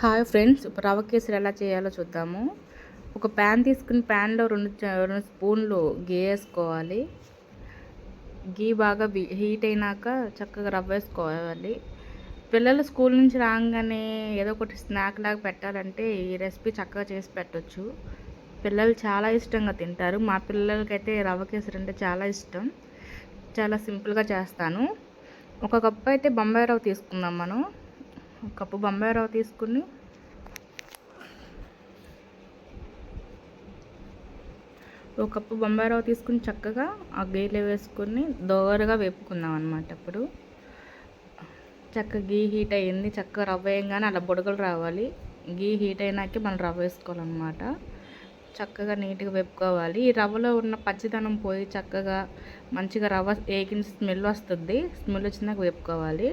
Hi friends ఇప్పుడు రవ్వ కేసరి ఎలా చేయాలో చూద్దాము. ఒక ప్యాన్ తీసుకుని ప్యాన్లో రెండు రెండు స్పూన్లు గీ వేసుకోవాలి. గీ బాగా హీట్ అయినాక చక్కగా రవ్వ వేసుకోవాలి. పిల్లలు స్కూల్ నుంచి రాగానే ఏదో ఒకటి స్నాక్ లాగా పెట్టాలంటే ఈ రెసిపీ చక్కగా చేసి పెట్టచ్చు. పిల్లలు చాలా ఇష్టంగా తింటారు. మా పిల్లలకైతే రవ్వ కేసరి అంటే చాలా ఇష్టం. చాలా సింపుల్గా చేస్తాను. ఒక కప్పు అయితే బొంబాయి రవ్వ తీసుకుందాం మనం. కప్పు బొంబాయి రవ్వ తీసుకుని ఒక కప్పు బొంబాయి రవ్వ తీసుకుని చక్కగా ఆ గీలో వేసుకుని దోరగా వేపుకుందాం అనమాట ఇప్పుడు చక్కగా గీ హీట్ అయ్యింది చక్కగా రవ్వ వేయగానే అలా బుడగలు రావాలి. గీ హీట్ అయినాకే మనం రవ్వ వేసుకోవాలన్నమాట. చక్కగా నీట్గా వేపుకోవాలి. ఈ రవ్వలో ఉన్న పచ్చిదనం పోయి చక్కగా మంచిగా రవ్వ వేగిన స్మెల్ వస్తుంది. స్మెల్ వచ్చినాక వేపుకోవాలి.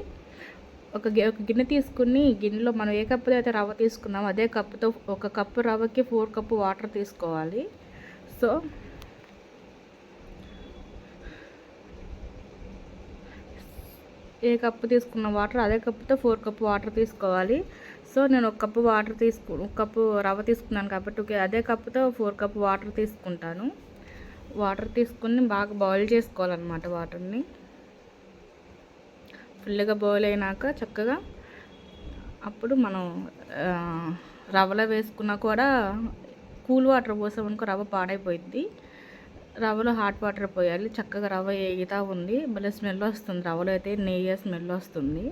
ఒక గి- ఒక గిన్నె తీసుకుని గిన్నెలో మనం ఏ కప్పుతో అయితే రవ్వ తీసుకున్నామో అదే కప్పుతో ఒక కప్పు రవ్వకి ఫోర్ కప్పు వాటర్ తీసుకోవాలి. సో ఏ కప్పు తీసుకున్న వాటర్ అదే కప్పుతో ఫోర్ కప్పు వాటర్ తీసుకోవాలి. సో నేను ఒక కప్పు వాటర్ తీసుకు ఒక కప్పు రవ్వ తీసుకున్నాను కాబట్టి అదే కప్పుతో ఫోర్ కప్పు వాటర్ తీసుకుంటాను. వాటర్ తీసుకుని బాగా బాయిల్ చేసుకోవాలన్నమాట వాటర్ని. ఫుల్గా బాయిల్ అయినాక చక్కగా అప్పుడు మనం రవ్వలో వేసుకున్నా కూడా కూల్ వాటర్ పోసామనుకో రవ్వ పాడైపోయింది రవ్వలో హాట్ వాటర్ పోయాలి. చక్కగా రవ్వ ఎగుతా ఉంది. భలే స్మెల్ వస్తుంది. రవ్వలో అయితే నెయ్యి స్మెల్ వస్తుంది.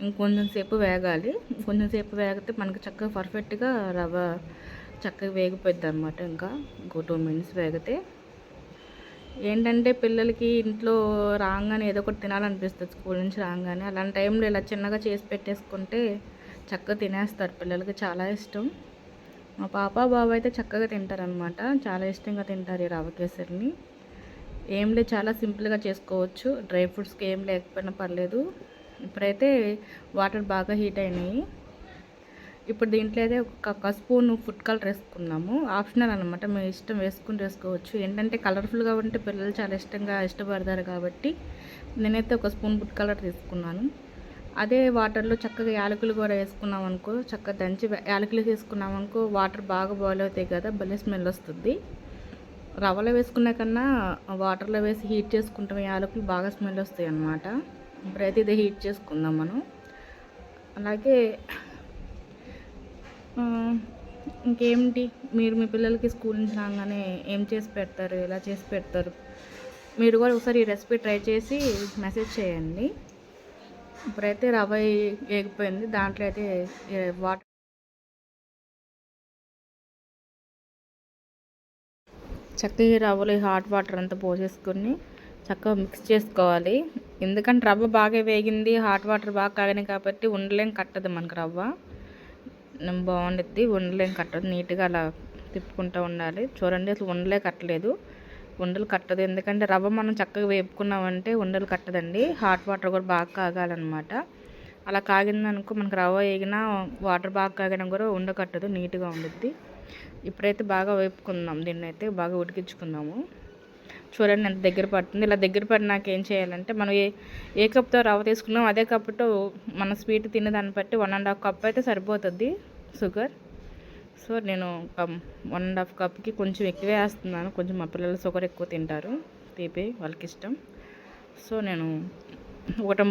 ఇంకొంచెం సేపు వేగాలి. కొంచెం సేపు వేగితే మనకి చక్కగా పర్ఫెక్ట్గా రవ్వ చక్కగా వేగిపోద్ది అనమాట ఇంకా. ఇంకో టూ మినిట్స్ వేగితే ఏంటంటే పిల్లలకి ఇంట్లో రాగానే ఏదో ఒకటి తినాలనిపిస్తుంది స్కూల్ నుంచి రాగానే. అలాంటి టైంలో ఇలా చిన్నగా చేసి పెట్టేసుకుంటే చక్కగా తినేస్తారు పిల్లలకి. చాలా ఇష్టం. మా పాప బాబు అయితే చక్కగా తింటారనమాట చాలా ఇష్టంగా తింటారు ఈ రవ్వ కేసరిని. ఏం లేదు చాలా సింపుల్గా చేసుకోవచ్చు. డ్రై ఫ్రూట్స్కి ఏం లేకపోయినా పర్లేదు. ఇప్పుడైతే వాటర్ బాగా హీట్ అయినాయి. ఇప్పుడు దీంట్లో అయితే ఒక స్పూన్ ఫుడ్ కలర్ వేసుకున్నాము. ఆప్షనల్ అనమాట మీ ఇష్టం వేసుకుని వేసుకోవచ్చు. ఏంటంటే కలర్ఫుల్గా ఉంటే పిల్లలు చాలా ఇష్టంగా ఇష్టపడతారు కాబట్టి నేనైతే ఒక స్పూన్ ఫుడ్ కలర్ తీసుకున్నాను. అదే వాటర్లో చక్కగా యాలకులు కూడా వేసుకున్నాం అనుకో చక్కగా దంచి యాలకులు వేసుకున్నాం అనుకో వాటర్ బాగా బాయిల్ అవుతాయి కదా భలే స్మెల్ వస్తుంది. రవ్వలో వేసుకునే కన్నా వాటర్లో వేసి హీట్ చేసుకుంటాం యాలకులు బాగా స్మెల్ వస్తాయి అన్నమాట. ఇప్పుడైతే ఇది హీట్ చేసుకుందాం మనం. అలాగే ఇంకేమిటి? మీరు మీ పిల్లలకి స్కూల్ నుంచి రాగానే ఏం చేసి పెడతారు? ఎలా చేసి పెడతారు? మీరు కూడా ఒకసారి ఈ రెసిపీ ట్రై చేసి మెసేజ్ చేయండి. ఇప్పుడైతే రవ్వ ఏగిపోయింది. వేగిపోయింది దాంట్లో అయితే వాటర్ చక్కగా రవ్వలో ఈ హాట్ వాటర్ అంతా పోసేసుకొని చక్కగా మిక్స్ చేసుకోవాలి. ఎందుకంటే రవ్వ బాగా వేగింది హాట్ వాటర్ బాగా కాగినాయి కాబట్టి ఉండలేం కట్టదు మనకు రవ్వ. బాగుండిద్ది. ఉండలేం కట్టదు నీట్గా అలా తిప్పుకుంటూ ఉండాలి. చూడండి అసలు ఉండలే కట్టలేదు. ఉండలు కట్టదు. ఎందుకంటే రవ్వ మనం చక్కగా వేపుకున్నామంటే ఉండలు కట్టదండి. హాట్ వాటర్ కూడా బాగా కాగాలన్నమాట. అలా కాగిందనుకో మనకు రవ్వ వేగినా వాటర్ బాగా కాగినా కూడా ఉండ కట్టదు. నీట్గా ఉండుద్ది. ఇప్పుడైతే బాగా వేపుకుందాం. దీన్ని అయితే బాగా ఉడికించుకుందాము. చూడండి ఎంత దగ్గర పడుతుంది. ఇలా దగ్గర పడినాక ఏం చేయాలంటే మనం ఏ ఏ కప్తో రవ్వ తీసుకున్నాం అదే కప్పుతో మన స్వీట్ తినే దాన్ని బట్టి వన్ అండ్ హాఫ్ కప్ అయితే సరిపోతుంది. షుగర్. సో నేను వన్ అండ్ హాఫ్ కప్కి కొంచెం ఎక్కువే వేస్తున్నాను. కొంచెం మా పిల్లలు షుగర్ ఎక్కువ తింటారు. తీపి వాళ్ళకి ఇష్టం. సో నేను ఒకటి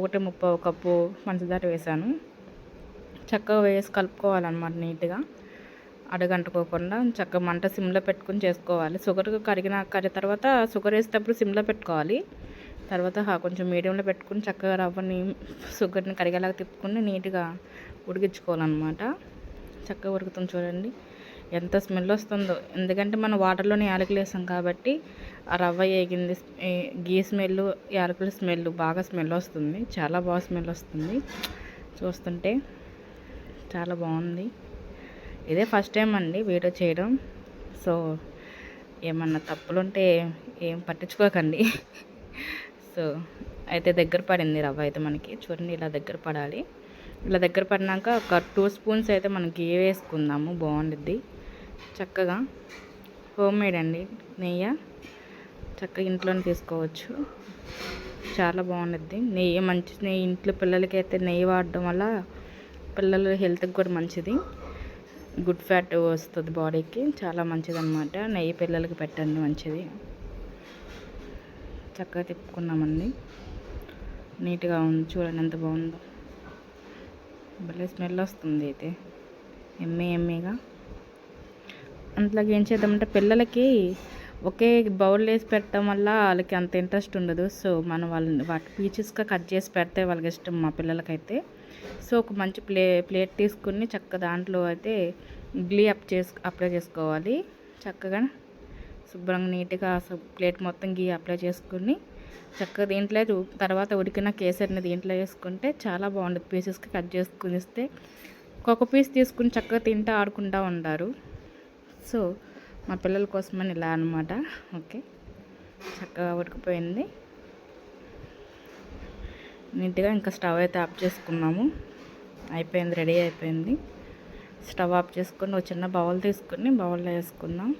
ఒకటి ముప్పై కప్పు పంచదార వేసాను. చక్కగా వేసి కలుపుకోవాలన్నమాట నీట్గా. అడగంటుకోకుండా చక్కగా మంట సిమ్లో పెట్టుకుని చేసుకోవాలి. షుగర్ కరిగిన కరిగిన తర్వాత షుగర్ వేసేటప్పుడు సిమ్లో పెట్టుకోవాలి. తర్వాత కొంచెం మీడియంలో పెట్టుకుని చక్కగా రవ్వని షుగర్ని కరిగేలాగా తిప్పుకుని నీట్గా ఉడికించుకోవాలన్నమాట. చక్కగా ఉడుకుతుంది చూడండి. ఎంత స్మెల్ వస్తుందో. ఎందుకంటే మనం వాటర్లోనే యాలకులు వేసాం కాబట్టి ఆ రవ్వ వేగింది గీ స్మెల్ యాలకుల స్మెల్ బాగా స్మెల్ వస్తుంది. చాలా బాగా స్మెల్ వస్తుంది. చూస్తుంటే చాలా బాగుంది. ఇదే ఫస్ట్ టైం అండి వీడియో చేయడం. సో ఏమన్నా తప్పులుంటే ఏం పట్టించుకోకండి. సో అయితే దగ్గర పడింది రవ్వ అయితే మనకి. చూడండి ఇలా దగ్గర పడాలి. ఇలా దగ్గర పడినాక ఒక టూ స్పూన్స్ అయితే మనం గీ వేసుకుందాము. బాగుండిద్ది. చక్కగా హోమ్ మేడ్ అండి నెయ్యి. చక్కగా ఇంట్లోనే తీసుకోవచ్చు. చాలా బాగుండిద్ది. నెయ్యి మంచి నెయ్యి ఇంట్లో పిల్లలకి అయితే నెయ్యి వాడడం వల్ల పిల్లల హెల్త్కి కూడా మంచిది. గుడ్ ఫ్యాట్ వస్తుంది బాడీకి చాలా మంచిది అనమాట నెయ్యి పిల్లలకి పెట్టండి మంచిది. చక్కగా తిప్పుకున్నామండి. నీట్గా ఉంది చూడండి ఎంత బాగుందో. భలే స్మెల్ వస్తుంది అయితే. ఎమ్మె ఎమ్మెగా. అంతలాగా ఏం చేద్దామంటే పిల్లలకి ఒకే బౌల్ వేసి పెట్టడం వల్ల వాళ్ళకి అంత ఇంట్రెస్ట్ ఉండదు. సో మనం వాళ్ళని వాటి పీచెస్గా కట్ చేసి పెడితే వాళ్ళకి ఇష్టం మా పిల్లలకైతే. సో ఒక మంచి ప్లే ప్లేట్ తీసుకుని చక్కగా దాంట్లో అయితే గ్లీ అప్ చేసు అప్లై చేసుకోవాలి. చక్కగా శుభ్రంగా నీట్గా ప్లేట్ మొత్తం గీ అప్లై చేసుకుని చక్కగా దీంట్లో తర్వాత ఉడికిన కేసరిని దీంట్లో వేసుకుంటే చాలా బాగుంటుంది. పీసెస్కి కట్ చేసుకుని ఇస్తే ఒక్కొక్క పీస్ తీసుకుని చక్కగా తింటూ ఆడుకుంటూ ఉంటారు. సో మా పిల్లల కోసమని ఇలా అనమాట ఓకే. చక్కగా ఉడికిపోయింది. నీట్గా ఇంకా స్టవ్ అయితే ఆఫ్ చేసుకున్నాము. అయిపోయింది రెడీ అయిపోయింది. స్టవ్ ఆఫ్ చేసుకుని ఒక చిన్న బౌల్ తీసుకుని బౌల్లో వేసుకుందాం.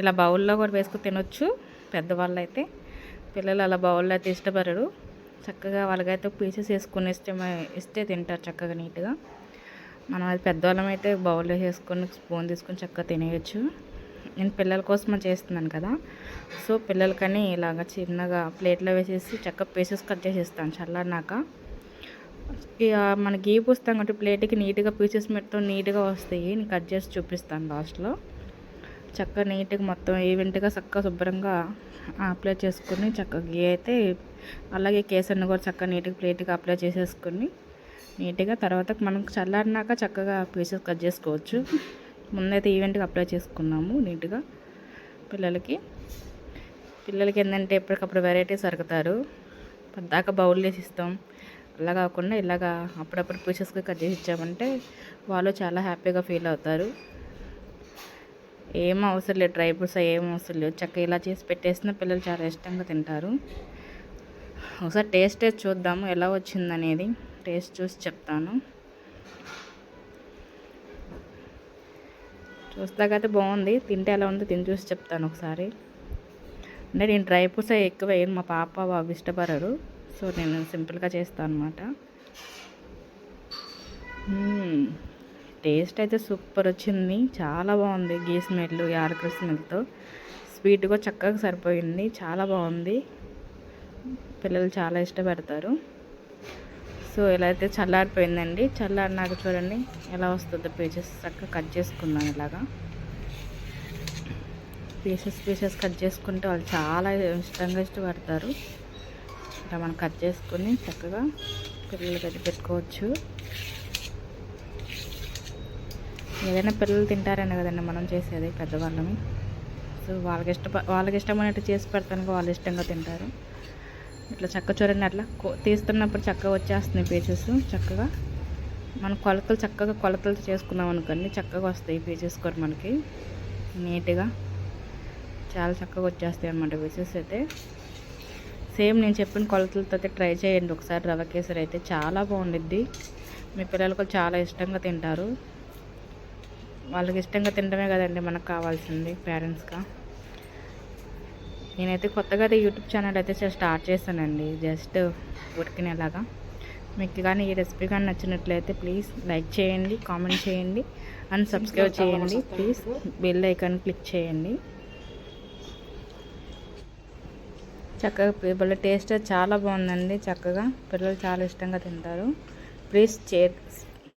ఇలా బౌల్లో కూడా వేసుకుని తినొచ్చు పెద్దవాళ్ళు అయితే పిల్లలు అలా బౌల్లో అయితే ఇష్టపడరు. చక్కగా వాళ్ళకైతే పీసెస్ వేసుకుని ఇస్తే ఇస్తే తింటారు చక్కగా నీట్గా. మనం అది పెద్దవాళ్ళం అయితే బౌల్లో వేసుకొని స్పూన్ తీసుకొని చక్కగా తినేయచ్చు. నేను పిల్లల కోసం చేస్తున్నాను కదా. సో పిల్లలకని ఇలాగ చిన్నగా ప్లేట్లో వేసేసి చక్కగా పీసెస్ కట్ చేసేస్తాను చల్లన్నాక ఇక మన గీ పూస్తాం కాబట్టి ప్లేట్కి నీట్గా పీసెస్ మొత్తం నీట్గా వస్తాయి. నేను కట్ చేసి చూపిస్తాను లాస్ట్లో. చక్కగా నీట్గా మొత్తం ఈవెంట్గా చక్కగా శుభ్రంగా అప్లై చేసుకుని చక్కగా అయితే అలాగే కేసరిని కూడా చక్కగా నీట్గా ప్లేట్గా అప్లై చేసేసుకుని నీట్గా తర్వాత మనం చల్లారినాక చక్కగా పీసెస్ కట్ చేసుకోవచ్చు. ముందైతే ఈవెంట్గా అప్లై చేసుకున్నాము నీట్గా పిల్లలకి. పిల్లలకి ఏంటంటే ఎప్పటికప్పుడు వెరైటీస్ అరుగుతారు. పద్దాక బౌల్ వేసి ఇస్తాం. అలా కాకుండా ఇలాగా అప్పుడప్పుడు పీసెస్గా కట్ చేసి ఇచ్చామంటే వాళ్ళు చాలా హ్యాపీగా ఫీల్ అవుతారు. ఏం అవసరం లేదు డ్రై ఫ్రూట్స్ ఏం అవసరం లేదు. చక్కగా ఇలా చేసి పెట్టేసిన పిల్లలు చాలా ఇష్టంగా తింటారు. ఒకసారి టేస్ట్ టేస్ట్ చూద్దాము ఎలా వచ్చిందనేది. టేస్ట్ చూసి చెప్తాను. చూస్తాకైతే బాగుంది. తింటే ఎలా ఉందో తిని చూసి చెప్తాను ఒకసారి. అంటే నేను డ్రై ఫ్రూట్స్ ఎక్కువ వేయను మా పాప బాగా ఇష్టపడరు సో నేను సింపుల్గా చేస్తాను అనమాట టేస్ట్ అయితే సూపర్ వచ్చింది. చాలా బాగుంది గీ స్మెల్ యాలకుల స్మెల్తో. స్వీట్గా చక్కగా సరిపోయింది. చాలా బాగుంది. పిల్లలు చాలా ఇష్టపడతారు. సో ఇలా అయితే చల్లారిపోయిందండి. చల్లారినాక చూడండి ఎలా వస్తుందో పీసెస్ చక్కగా కట్ చేసుకున్నాను ఇలాగా. పీసెస్ పీసెస్ కట్ చేసుకుంటే వాళ్ళు చాలా ఇష్టంగా ఇష్టపడతారు. ఇలా మనం కట్ చేసుకుని చక్కగా పిల్లలు కట్టి పెట్టుకోవచ్చు. ఏదైనా పిల్లలు తింటారని కదండి మనం చేసేది పెద్దవాళ్ళని. సో వాళ్ళకి ఇష్ట వాళ్ళకి ఇష్టమైనట్టు చేసి పెడతాను వాళ్ళు ఇష్టంగా తింటారు. ఇట్లా చక్క చూడండి అట్లా తీస్తున్నప్పుడు చక్కగా వచ్చేస్తుంది పీచెస్ చక్కగా. మన కొలతలు చక్కగా కొలతలు చేసుకున్నాం అనుకోండి చక్కగా వస్తాయి పీచెస్ కూడా మనకి. నీట్గా. చాలా చక్కగా వచ్చేస్తాయి అనమాట పీచెస్ అయితే. సేమ్ నేను చెప్పిన కొలతలతో అయితే ట్రై చేయండి ఒకసారి రవ కేసరి అయితే చాలా బాగుండిద్ది. మీ పిల్లలు కూడా చాలా ఇష్టంగా తింటారు. వాళ్ళకి ఇష్టంగా తినడమే కదండి మనకు కావాల్సింది పేరెంట్స్గా. నేనైతే కొత్తగా అయితే యూట్యూబ్ ఛానల్ అయితే స్టార్ట్ చేశానండి. జస్ట్ ఉడికినేలాగా. మీకు కానీ ఈ రెసిపీ కానీ నచ్చినట్లయితే ప్లీజ్ లైక్ చేయండి కామెంట్ చేయండి అండ్ సబ్స్క్రైబ్ చేయండి. ప్లీజ్ బెల్ ఐకాన్ క్లిక్ చేయండి. చక్కగా పిల్లల టేస్ట్ చాలా బాగుందండి చక్కగా. పిల్లలు చాలా ఇష్టంగా తింటారు. ప్లీజ్ చే